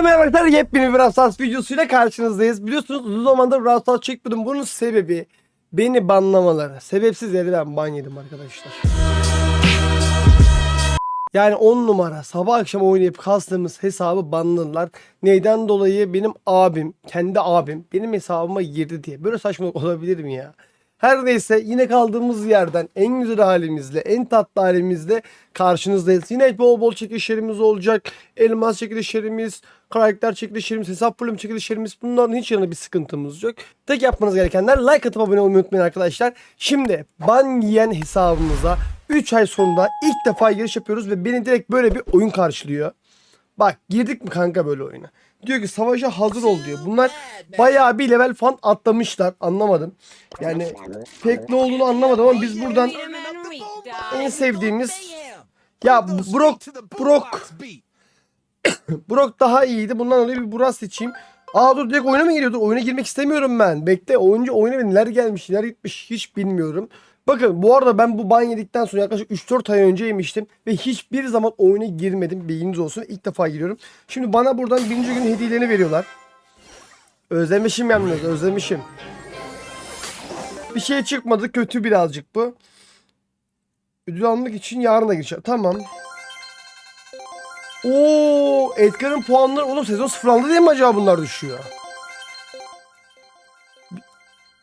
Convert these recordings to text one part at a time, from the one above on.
Herkese merhaba arkadaşlar. Yepyeni bir Brawl videosuyla karşınızdayız. Biliyorsunuz uzun zamandır Brawl çekmedim. Bunun sebebi beni banlamaları. Sebepsiz yere ben ban yedim arkadaşlar. Yani 10 numara sabah akşam oynayıp kastığımız hesabı banladılar. Neyden dolayı benim abim, kendi abim benim hesabıma girdi diye. Böyle saçmalık olabilir mi ya? Her neyse yine kaldığımız yerden en güzel halimizle, en tatlı halimizle karşınızdayız. Yine bol bol çekilişlerimiz olacak. Elmas çekilişlerimiz, karakter çekilişlerimiz, hesap bölüm çekilişlerimiz bunların hiç yanında bir sıkıntımız yok. Tek yapmanız gerekenler like atıp abone olmayı unutmayın arkadaşlar. Şimdi ban yiyen hesabımıza 3 ay sonunda ilk defa giriş yapıyoruz ve beni direkt böyle bir oyun karşılıyor. Bak girdik mi kanka böyle oyuna? Diyor ki savaşa hazır ol diyor. Bunlar bayağı bir level falan atlamışlar. Anlamadım. Yani pek ne olduğunu anlamadım ama biz buradan en sevdiğimiz ya Brock Brock Brock daha iyiydi. Bundan dolayı bir Burak seçeyim. Aa dur direkt oyuna mı giriyordur? Oyuna girmek istemiyorum ben. Bekle oyuncu oyuna neler gelmiş neler gitmiş hiç bilmiyorum. Bakın bu arada ben bu ban yedikten sonra yaklaşık 3-4 ay önce yemiştim. Ve hiçbir zaman oyuna girmedim. Bilginiz olsun. İlk defa giriyorum. Şimdi bana buradan birinci gün hediyelerini veriyorlar. Özlemişim yalnız özlemişim. Bir şey çıkmadı. Kötü birazcık bu. Ödül almak için yarın da gireceğim. Tamam. Oo, Edgar'ın puanları oğlum sezon sıfırlandı diye mi acaba bunlar düşüyor?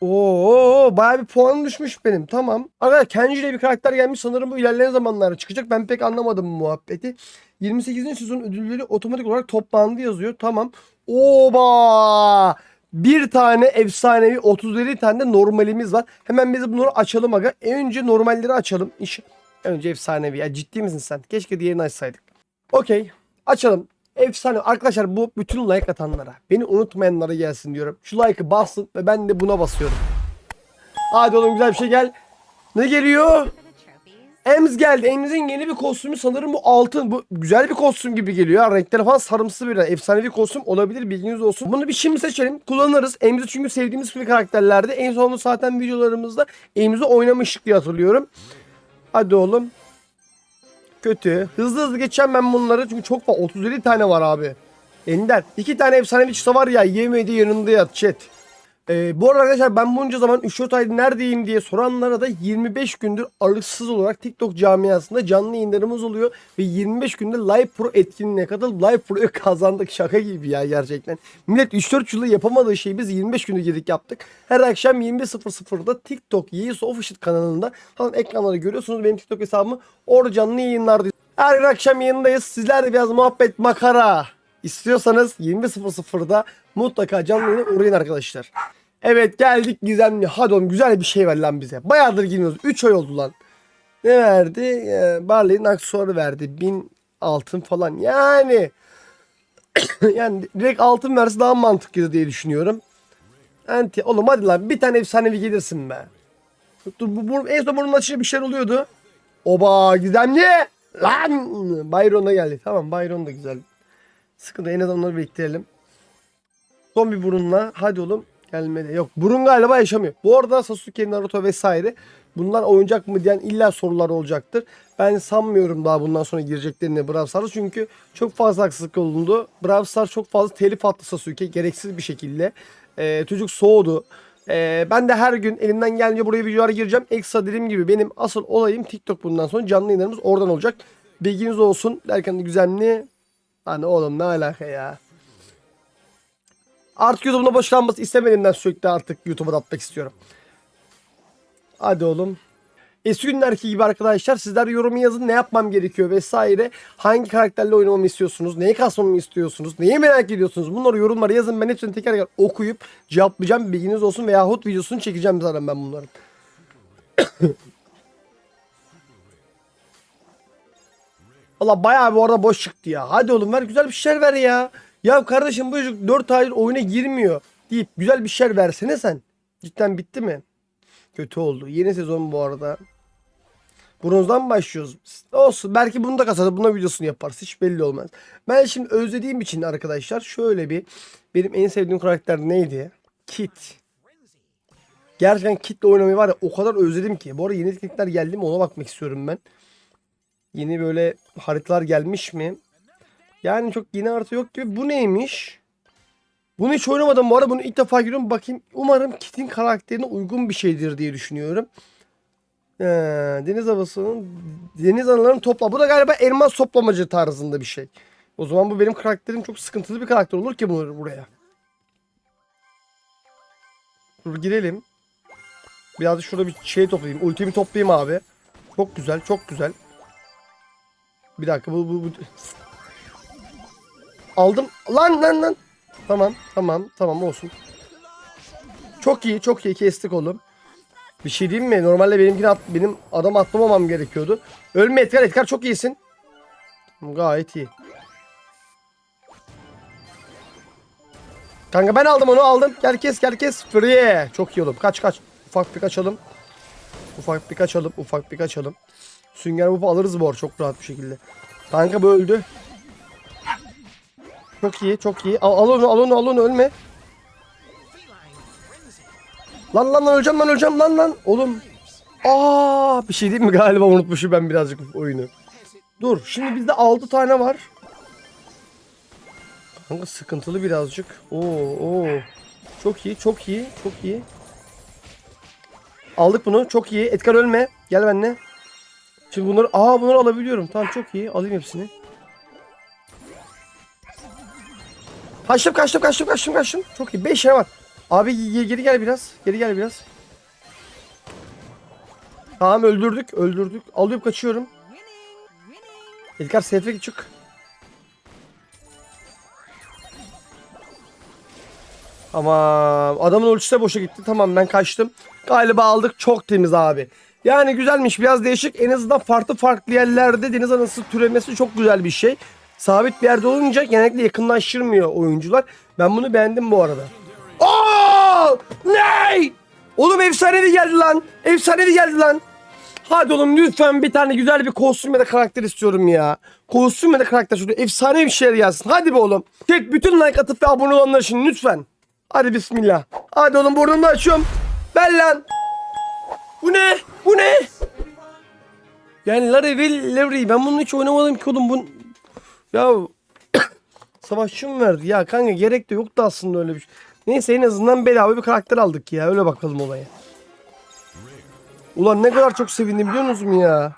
Oo, bayağı bir puanım düşmüş benim. Tamam. Arkadaşlar Kenji ile bir karakter gelmiş sanırım bu ilerleyen zamanlarda çıkacak. Ben pek anlamadım bu muhabbeti. 28. sezon ödülleri otomatik olarak toplandı yazıyor. Tamam. Oba! Bir tane efsanevi 37 tane de normalimiz var. Hemen biz bunları açalım aga. Önce normalleri açalım. İş önce efsanevi. Ya ciddi misin sen? Keşke diğerini açsaydık. Okey. Açalım. Efsane. Arkadaşlar bu bütün like atanlara, beni unutmayanlara gelsin diyorum. Şu like'ı bassın ve ben de buna basıyorum. Hadi oğlum güzel bir şey gel. Ne geliyor? Ems geldi. Ems'in yeni bir kostümü sanırım bu altın. Bu güzel bir kostüm gibi geliyor. Renkleri falan sarımsı bir efsanevi kostüm olabilir bilginiz olsun. Bunu bir şimdi seçelim. Kullanırız. Ems'i çünkü sevdiğimiz bir karakterlerdi. En sonunda zaten videolarımızda Ems'i oynamıştık diye hatırlıyorum. Hadi oğlum. Kötü. Hızlı hızlı geçeceğim ben bunları çünkü çok fazla. 37 tane var abi. Ender. iki tane efsanevi çıksa var ya yemedi yanında yat chat. Ee, bu arada arkadaşlar ben bunca zaman 3-4 aydır neredeyim diye soranlara da 25 gündür aralıksız olarak TikTok camiasında canlı yayınlarımız oluyor. Ve 25 günde Live Pro etkinliğine katılıp Live Pro'yu kazandık. Şaka gibi ya gerçekten. Millet 3-4 yılda yapamadığı şeyi biz 25 günde girdik yaptık. Her akşam 21.00'da TikTok Yeis Official kanalında falan ekranları görüyorsunuz. Benim TikTok hesabımı orada canlı yayınlarda. Her akşam yayındayız. Sizler de biraz muhabbet makara istiyorsanız 20.00'da mutlaka canlı yayına uğrayın arkadaşlar. Evet geldik gizemli. Hadi oğlum güzel bir şey ver lan bize. Bayağıdır girmiyoruz. 3 ay oldu lan. Ne verdi? Ee, Barley'in aksesuarı verdi. 1000 altın falan. Yani yani direkt altın verse daha mantıklı diye düşünüyorum. Anti oğlum hadi lan bir tane efsanevi gelirsin be. Dur bu, bu en son bunun açıcı bir şeyler oluyordu. Oba gizemli. Lan Byron da geldi. Tamam Byron da güzel. Sıkıntı en azından onları bekleyelim. Son bir burunla. Hadi oğlum. Gelmedi. Yok burun galiba yaşamıyor. Bu arada Sasuke, Naruto vesaire bunlar oyuncak mı diyen illa sorular olacaktır. Ben sanmıyorum daha bundan sonra gireceklerini Brawl Stars'a çünkü çok fazla haksızlık olundu. Brawl Stars çok fazla telif attı Sasuke gereksiz bir şekilde. Ee, çocuk soğudu. Ee, ben de her gün elimden gelince buraya videolara gireceğim. Ekstra dediğim gibi benim asıl olayım TikTok bundan sonra canlı yayınlarımız oradan olacak. Bilginiz olsun derken de güzelliği. Hani oğlum ne alaka ya. Artık YouTube'da boş kalması istemediğimden sürekli artık YouTube'a atmak istiyorum. Hadi oğlum. Eski günlerki gibi arkadaşlar sizler yorum yazın ne yapmam gerekiyor vesaire. Hangi karakterle oynamamı istiyorsunuz? Neyi kasmamı istiyorsunuz? Neyi merak ediyorsunuz? Bunları yorumlara yazın. Ben hepsini teker teker okuyup cevaplayacağım. Bilginiz olsun veyahut videosunu çekeceğim zaten ben bunların. Valla bayağı bu arada boş çıktı ya. Hadi oğlum ver güzel bir şeyler ver ya. Ya kardeşim bu çocuk 4 aydır oyuna girmiyor deyip güzel bir şeyler versene sen. Cidden bitti mi? Kötü oldu. Yeni sezon bu arada. Bronzdan başlıyoruz? Olsun. Belki bunu da kasarız. Buna videosunu yaparız. Hiç belli olmaz. Ben şimdi özlediğim için arkadaşlar şöyle bir benim en sevdiğim karakter neydi? Kit. Gerçekten Kit'le oynamayı var ya o kadar özledim ki. Bu arada yeni teknikler geldi mi ona bakmak istiyorum ben. Yeni böyle haritalar gelmiş mi? Yani çok yeni artı yok gibi. Bu neymiş? Bunu hiç oynamadım bu arada. Bunu ilk defa görüyorum. Bakayım. Umarım Kit'in karakterine uygun bir şeydir diye düşünüyorum. Ee, deniz havasının deniz analarının topla. Bu da galiba elmas toplamacı tarzında bir şey. O zaman bu benim karakterim çok sıkıntılı bir karakter olur ki bunu buraya. Dur girelim. Biraz da şurada bir şey toplayayım. Ultimi toplayayım abi. Çok güzel, çok güzel. Bir dakika bu bu bu. Aldım. Lan lan lan. Tamam, tamam, tamam olsun. Çok iyi, çok iyi kestik oğlum. Bir şey diyeyim mi? Normalde benimkini at, benim adam atlamamam gerekiyordu. Ölme Edgar, Edgar çok iyisin. Gayet iyi. Kanka ben aldım onu aldım. Gel kes gel kes. Free. Çok iyi oğlum. Kaç kaç. Ufak bir kaçalım. Ufak bir kaçalım. Ufak bir kaçalım. Sünger bufu alırız bu arada çok rahat bir şekilde. Kanka bu öldü. Çok iyi çok iyi. Al, al onu al onu al onu ölme. Lan lan lan öleceğim lan öleceğim lan lan. Oğlum. Aa bir şey değil mi galiba unutmuşum ben birazcık oyunu. Dur şimdi bizde 6 tane var. Kanka sıkıntılı birazcık. Oo oo. Çok iyi çok iyi çok iyi. Aldık bunu çok iyi. Edgar ölme. Gel benimle. Şimdi bunları aa bunları alabiliyorum. Tamam çok iyi. Alayım hepsini. Kaçtım kaçtım kaçtım kaçtım kaçtım. Çok iyi. 5 tane var. Abi ge- geri gel biraz. Geri gel biraz. Tamam öldürdük öldürdük. Alıyorum kaçıyorum. Edgar seyfe çık. Tamam. Adamın ölçüsü de boşa gitti. Tamam ben kaçtım. Galiba aldık. Çok temiz abi. Yani güzelmiş. Biraz değişik. En azından farklı farklı yerlerde deniz anası türemesi çok güzel bir şey. Sabit bir yerde olunca genellikle yakınlaştırmıyor oyuncular. Ben bunu beğendim bu arada. Aa! Ne? Oğlum efsanevi geldi lan. Efsanevi geldi lan. Hadi oğlum lütfen bir tane güzel bir kostüm ya da karakter istiyorum ya. Kostüm ya da karakter şurada efsane bir şeyler gelsin. Hadi be oğlum. Tek bütün like atıp ve abone olanlar için lütfen. Hadi bismillah. Hadi oğlum burnumu açıyorum. Ver lan. Bu ne? Bu ne? Yani Larry ve Larry ben bunu hiç oynamadım ki oğlum. Bu... Ya savaşçı mı verdi? Ya kanka gerek de yoktu aslında öyle bir şey. Neyse en azından bedava bir karakter aldık ya. Öyle bakalım olaya. Ulan ne kadar çok sevindim biliyor musunuz mu ya?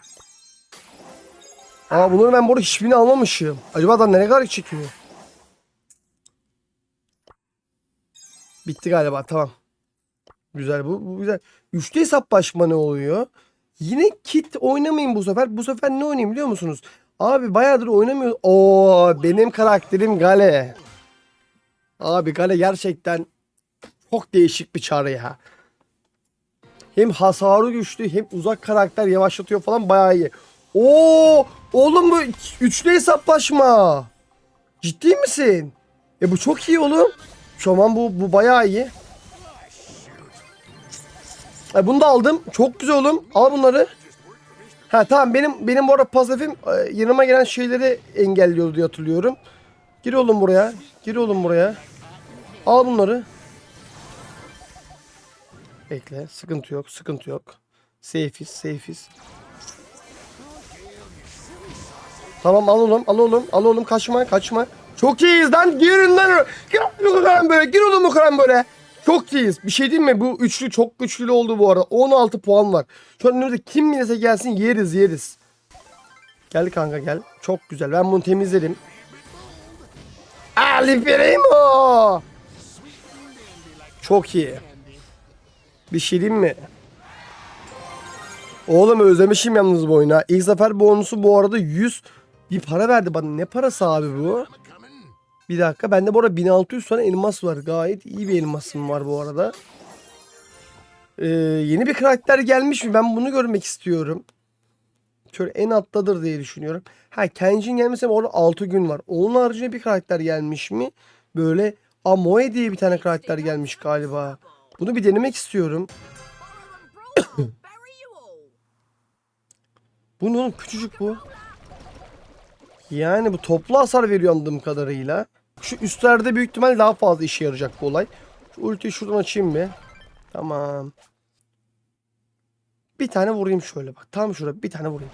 Aa bunları ben burada hiçbirini almamışım. Acaba adam ne kadar çekiyor? Bitti galiba tamam. Güzel bu, bu güzel. Üçlü hesaplaşma ne oluyor? Yine kit oynamayın bu sefer. Bu sefer ne oynayayım biliyor musunuz? Abi bayağıdır oynamıyor. Oo benim karakterim Gale. Abi Gale gerçekten çok değişik bir çare ya. Hem hasarı güçlü hem uzak karakter yavaşlatıyor falan bayağı iyi. Oo oğlum bu üçlü hesaplaşma. Ciddi misin? E bu çok iyi oğlum. Şu an bu bu bayağı iyi. E bunu da aldım. Çok güzel oğlum. Al bunları. Ha tamam benim benim bu arada pasifim e, yanıma gelen şeyleri engelliyor diye hatırlıyorum. Gir oğlum buraya. Gir oğlum buraya. Al bunları. Bekle. Sıkıntı yok. Sıkıntı yok. Safe'iz. Safe'iz. Tamam al oğlum. Al oğlum. Al oğlum. Kaçma. Kaçma. Çok iyiyiz lan. Girin lan. Gir oğlum böyle. Gir oğlum böyle. Çok iyiyiz. Bir şey diyeyim mi? Bu üçlü çok güçlü oldu bu arada. 16 puan var. Şu an önümüzde kim bilirse gelsin yeriz yeriz. Gel kanka gel. Çok güzel. Ben bunu temizlerim. Ali Primo. Çok iyi. Bir şey diyeyim mi? Oğlum özlemişim yalnız bu oyunu. ha. İlk zafer bonusu bu arada 100 bir para verdi bana. Ne parası abi bu? Bir dakika. Bende bu arada 1600 tane elmas var. Gayet iyi bir elmasım var bu arada. Ee, yeni bir karakter gelmiş mi? Ben bunu görmek istiyorum. Şöyle en alttadır diye düşünüyorum. Ha Kenjin gelmese orada 6 gün var. Onun haricinde bir karakter gelmiş mi? Böyle Amoe diye bir tane karakter gelmiş galiba. Bunu bir denemek istiyorum. Bu ne oğlum küçücük bu. Yani bu toplu hasar veriyor anladığım kadarıyla. Şu üstlerde büyük ihtimal daha fazla işe yarayacak bu olay. Şu ultiyi şuradan açayım bir. Tamam. Bir tane vurayım şöyle bak. Tam şurada bir tane vurayım.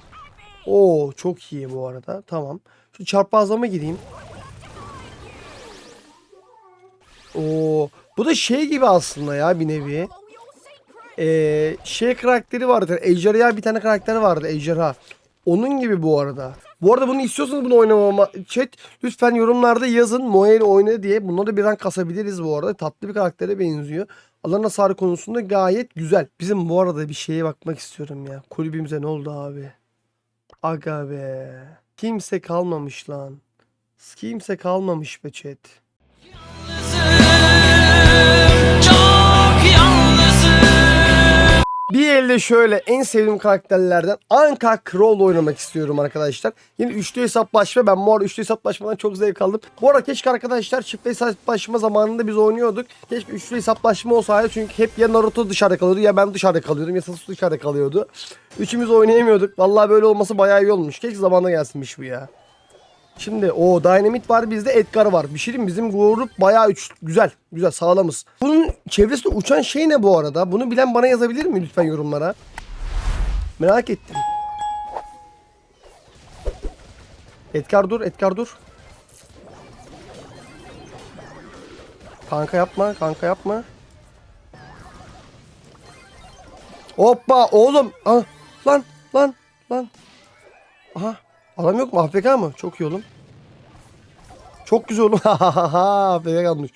Oo çok iyi bu arada. Tamam. Şu çarpazlama gireyim. Oo, bu da şey gibi aslında ya bir nevi. Ee, şey karakteri vardır. Ejderha bir tane karakter vardı. Ejderha. Onun gibi bu arada. Bu arada bunu istiyorsanız bunu oynamama chat lütfen yorumlarda yazın Moe ile oyna diye. Bunları da bir rank kasabiliriz bu arada. Tatlı bir karaktere benziyor. Alan hasarı konusunda gayet güzel. Bizim bu arada bir şeye bakmak istiyorum ya. Kulübümüze ne oldu abi? Aga be. Kimse kalmamış lan. Kimse kalmamış be chat. Bir elde şöyle en sevdiğim karakterlerden Anka Crow oynamak istiyorum arkadaşlar. Yine üçlü hesaplaşma. Ben bu arada üçlü hesaplaşmadan çok zevk aldım. Bu arada keşke arkadaşlar çift hesaplaşma zamanında biz oynuyorduk. Keşke üçlü hesaplaşma olsaydı çünkü hep ya Naruto dışarıda kalıyordu ya ben dışarıda kalıyordum ya Sasuke dışarıda kalıyordu. Üçümüz oynayamıyorduk. Vallahi böyle olması bayağı iyi olmuş. Keşke zamanında gelsinmiş bu ya. Şimdi o Dynamite var bizde Edgar var. Bir şey diyeyim bizim grup bayağı üç, güzel. Güzel sağlamız. Bunun çevresinde uçan şey ne bu arada? Bunu bilen bana yazabilir mi lütfen yorumlara? Merak ettim. Edgar dur, Edgar dur. Kanka yapma, kanka yapma. Hoppa oğlum. Ah, lan, lan, lan. Aha. Adam yok mu? AFK mı? Çok iyi oğlum. Çok güzel oğlum. AFK kalmış.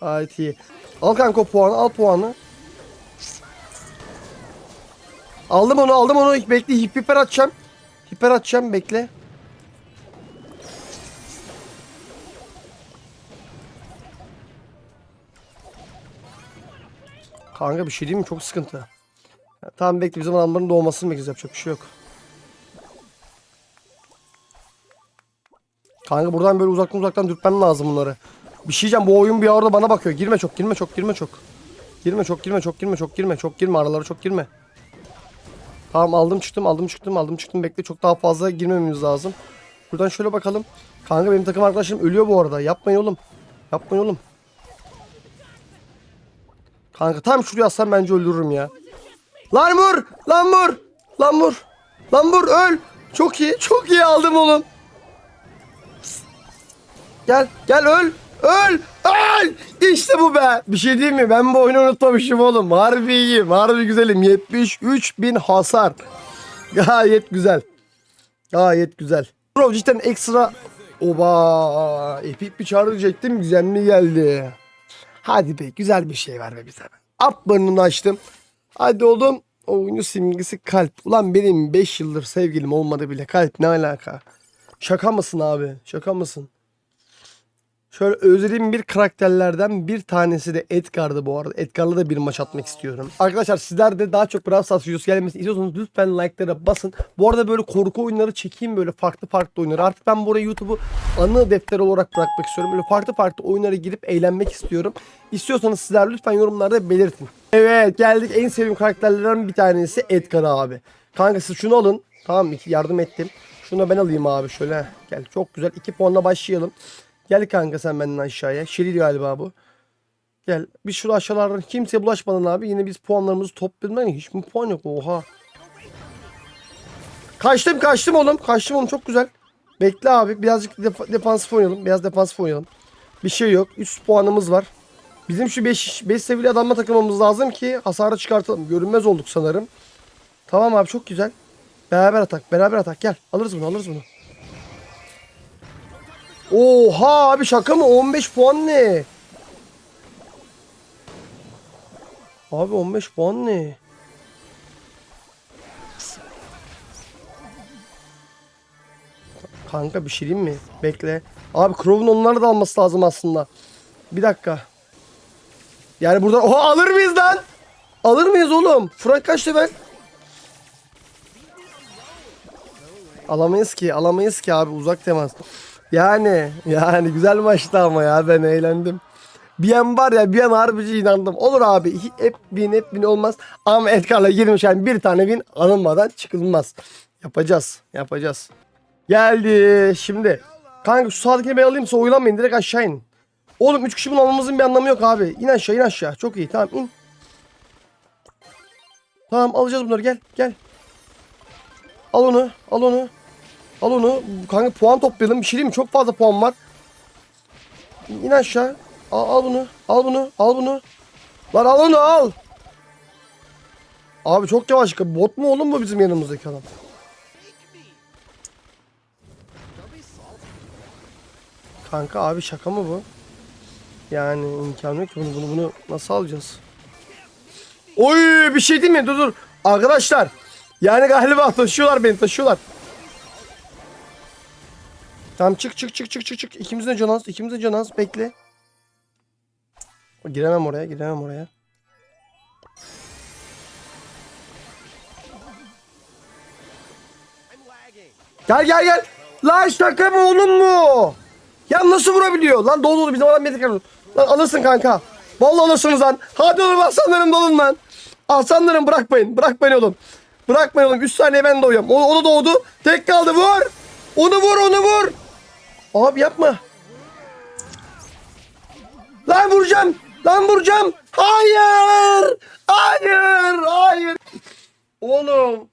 Gayet iyi. Al kanka puanı. Al puanı. Aldım onu aldım onu. Bekle hiper atacağım. Hiper atacağım bekle. Kanka bir şey diyeyim mi? Çok sıkıntı. Tamam bekle bizim adamların doğmasını bekliyoruz. Yapacak bir şey yok. Kanka buradan böyle uzaktan uzaktan dürtmem lazım bunları. Bir şey diyeceğim bu oyun bir orada bana bakıyor. Girme çok girme çok girme çok. Girme çok girme çok girme çok girme çok girme aralara çok girme. Tamam aldım çıktım aldım çıktım aldım çıktım bekle çok daha fazla girmememiz lazım. Buradan şöyle bakalım. Kanka benim takım arkadaşlarım ölüyor bu arada. Yapmayın oğlum. Yapmayın oğlum. Kanka tam şuraya atsam bence öldürürüm ya. Lan vur! Lan vur! Lan vur! Lan vur öl! Çok iyi çok iyi aldım oğlum. Gel gel öl öl öl. İşte bu be. Bir şey diyeyim mi? Ben bu oyunu unutmamışım oğlum. Harbi iyiyim harbi güzelim. 73 bin hasar. Gayet güzel. Gayet güzel. Bro cidden ekstra oba! Epik bir çağrı diyecektim güzel mi geldi? Hadi be güzel bir şey ver be bize at burnunu açtım. Hadi oğlum oyuncu simgesi kalp. Ulan benim 5 yıldır sevgilim olmadı bile. Kalp ne alaka? Şaka mısın abi? Şaka mısın Şöyle özlediğim bir karakterlerden bir tanesi de Edgar'dı bu arada. Edgar'la da bir maç atmak istiyorum. Arkadaşlar sizler de daha çok Brawl Stars videosu gelmesini istiyorsanız lütfen like'lara basın. Bu arada böyle korku oyunları çekeyim böyle farklı farklı oyunları. Artık ben buraya YouTube'u anı defteri olarak bırakmak istiyorum. Böyle farklı farklı oyunlara girip eğlenmek istiyorum. İstiyorsanız sizler lütfen yorumlarda belirtin. Evet geldik en sevdiğim karakterlerden bir tanesi Edgar abi. Kanka siz şunu alın. Tamam yardım ettim. Şunu ben alayım abi şöyle. Gel çok güzel. 2 puanla başlayalım. Gel kanka sen benden aşağıya. Şeril galiba bu. Gel. Biz şurada aşağılardan kimseye bulaşmadan abi. Yine biz puanlarımızı topladık. Hiç mi puan yok? Oha. Kaçtım kaçtım oğlum. Kaçtım oğlum çok güzel. Bekle abi. Birazcık def defansif oynayalım. Biraz defansif oynayalım. Bir şey yok. 3 puanımız var. Bizim şu 5 5 seviyeli adamla takılmamız lazım ki hasarı çıkartalım. Görünmez olduk sanırım. Tamam abi çok güzel. Beraber atak. Beraber atak. Gel. Alırız bunu alırız bunu. Oha abi şaka mı? 15 puan ne? Abi 15 puan ne? Kanka bir şey mi? Bekle. Abi Crow'un onları da alması lazım aslında. Bir dakika. Yani burada oha alır mıyız lan? Alır mıyız oğlum? Frank kaç level? Alamayız ki, alamayız ki abi uzak temas. Yani yani güzel maçtı ama ya ben eğlendim. Bir an var ya bir an harbici inandım. Olur abi hep bin hep bin olmaz. Ama Edgar'la girmiş yani bir tane bin alınmadan çıkılmaz. Yapacağız yapacağız. Geldi şimdi. Kanka şu sağdakini ben alayım sonra oynanmayın direkt aşağı in. Oğlum 3 kişi bunu bir anlamı yok abi. İn aşağı in aşağı. Çok iyi tamam in. Tamam alacağız bunları gel gel. Al onu al onu. Al onu. Kanka puan toplayalım. Bir şey diyeyim mi? Çok fazla puan var. İn aşağı. Al, al bunu. Al bunu. Al bunu. Lan al onu al. Abi çok yavaş. Bot mu oğlum bu bizim yanımızdaki adam? Kanka abi şaka mı bu? Yani imkanı yok bunu, bunu, bunu nasıl alacağız? Oy bir şey değil mi? Dur dur. Arkadaşlar. Yani galiba taşıyorlar beni taşıyorlar. Tamam çık çık çık çık çık çık. İkimizin de canaz. İkimizin de canaz. Bekle. Giremem oraya giremem oraya. Gel gel gel. Lan şaka mı oğlum mu? Ya nasıl vurabiliyor? Lan dolu dolu bizim adam medik Lan alırsın kanka. Vallahi alırsınız lan. Hadi oğlum aslanlarım dolun lan. Aslanlarım bırakmayın. Bırakmayın oğlum. Bırakmayın oğlum. 3 saniye ben doğuyorum. O, o da doğdu. Tek kaldı vur. Onu vur onu vur. Abi yapma. Lan vuracağım. Lan vuracağım. Hayır. Hayır. Hayır. Oğlum.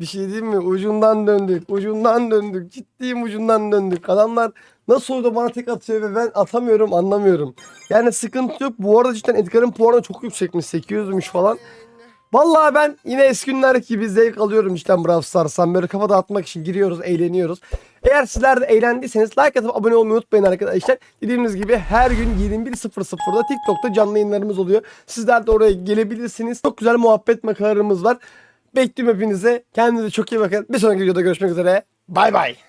Bir şey diyeyim mi? Ucundan döndük. Ucundan döndük. Ciddiyim ucundan döndük. Adamlar nasıl oldu bana tek atıyor ve ben atamıyorum anlamıyorum. Yani sıkıntı yok. Bu arada cidden Edgar'ın puanı çok yüksekmiş. 800'müş falan. Vallahi ben yine eski günler gibi zevk alıyorum işte Brawl Stars'tan. Böyle kafa dağıtmak için giriyoruz, eğleniyoruz. Eğer sizler de eğlendiyseniz like atıp abone olmayı unutmayın arkadaşlar. Dediğimiz gibi her gün 21.00'da TikTok'ta canlı yayınlarımız oluyor. Sizler de oraya gelebilirsiniz. Çok güzel muhabbet makaralarımız var. Bekliyorum hepinize. Kendinize çok iyi bakın. Bir sonraki videoda görüşmek üzere. Bay bay.